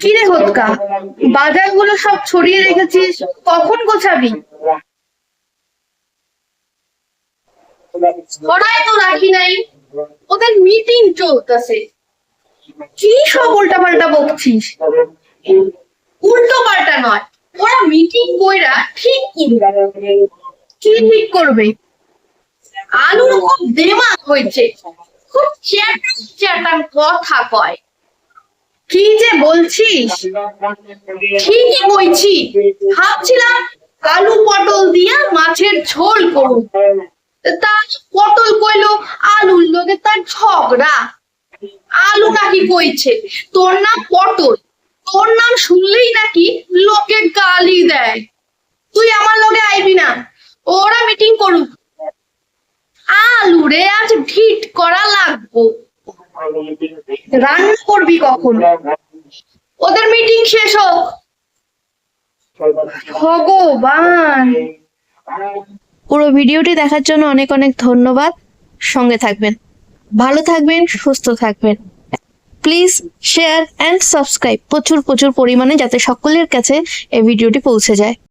কি রে হতকা? বাজারগুলো সব ছড়িয়ে রেখেছিস, কখন গোছাবি? ওদের মিটিং চলতেছে। কি সব উল্টা পাল্টা বকছিস? উল্টো পাল্টা নয়, ওরা মিটিং কইরা ঠিক করবে। কি ঠিক করবে? আলুর খুব দেমাগ হয়েছে। খুব চ্যাটাং চ্যাটাং কথা কয়। কি যে বলছিস? ঠিকই কইছি ভাবছিলাম আলু পটল দিয়া মাছের ঝোল করুন। তা পটল কইলো, আলুর লগে তার ঝগড়া। আলু নাকি কইছে? তোর নাম পটল। তোর নাম শুনলেই নাকি লোকে গালি দেয়। তুই আমার লোকে আইবি না। ওরা মিটিং করুক। আলু রে আজ ভিট করা লাগবো। রান্না করবি কখন? ওদের মিটিং শেষ হোক। ভগবান। পুরো ভিডিওটি দেখার জন্য অনেক অনেক ধন্যবাদ। সঙ্গে থাকবেন। ভালো থাকবেন, সুস্থ থাকবেন। প্লিজ শেয়ার অ্যান্ড সাবস্ক্রাইব প্রচুর প্রচুর পরিমাণে যাতে সকলের কাছে এই ভিডিওটি পৌঁছে যায়।